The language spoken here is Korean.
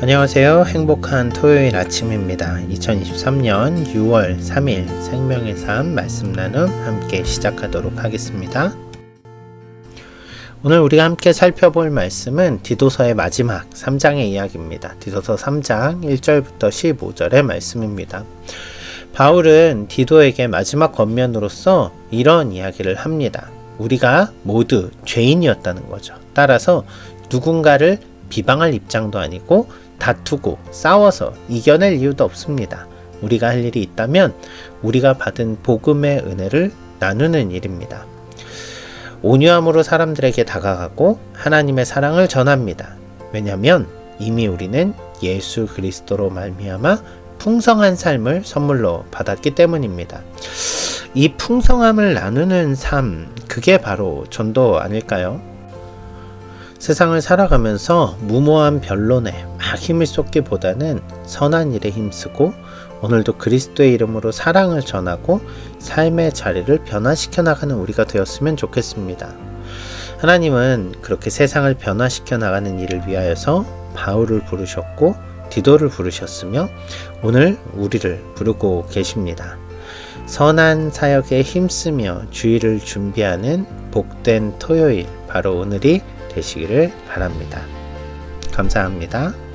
안녕하세요. 행복한 토요일 아침입니다. 2023년 6월 3일 생명의 삶 말씀 나눔 함께 시작하도록 하겠습니다. 오늘 우리가 함께 살펴볼 말씀은 디도서의 마지막 3장의 이야기입니다. 디도서 3장 1절부터 15절의 말씀입니다. 바울은 디도에게 마지막 권면으로서 이런 이야기를 합니다. 우리가 모두 죄인이었다는 거죠. 따라서 누군가를 비방할 입장도 아니고 다투고 싸워서 이겨낼 이유도 없습니다. 우리가 할 일이 있다면 우리가 받은 복음의 은혜를 나누는 일입니다. 온유함으로 사람들에게 다가가고 하나님의 사랑을 전합니다. 왜냐하면 이미 우리는 예수 그리스도로 말미암아 풍성한 삶을 선물로 받았기 때문입니다. 이 풍성함을 나누는 삶, 그게 바로 전도 아닐까요? 세상을 살아가면서 무모한 변론에 막 힘을 쏟기보다는 선한 일에 힘쓰고 오늘도 그리스도의 이름으로 사랑을 전하고 삶의 자리를 변화시켜 나가는 우리가 되었으면 좋겠습니다. 하나님은 그렇게 세상을 변화시켜 나가는 일을 위하여서 바울을 부르셨고 디도를 부르셨으며 오늘 우리를 부르고 계십니다. 선한 사역에 힘쓰며 주의를 준비하는 복된 토요일 바로 오늘이 되시기를 바랍니다. 감사합니다.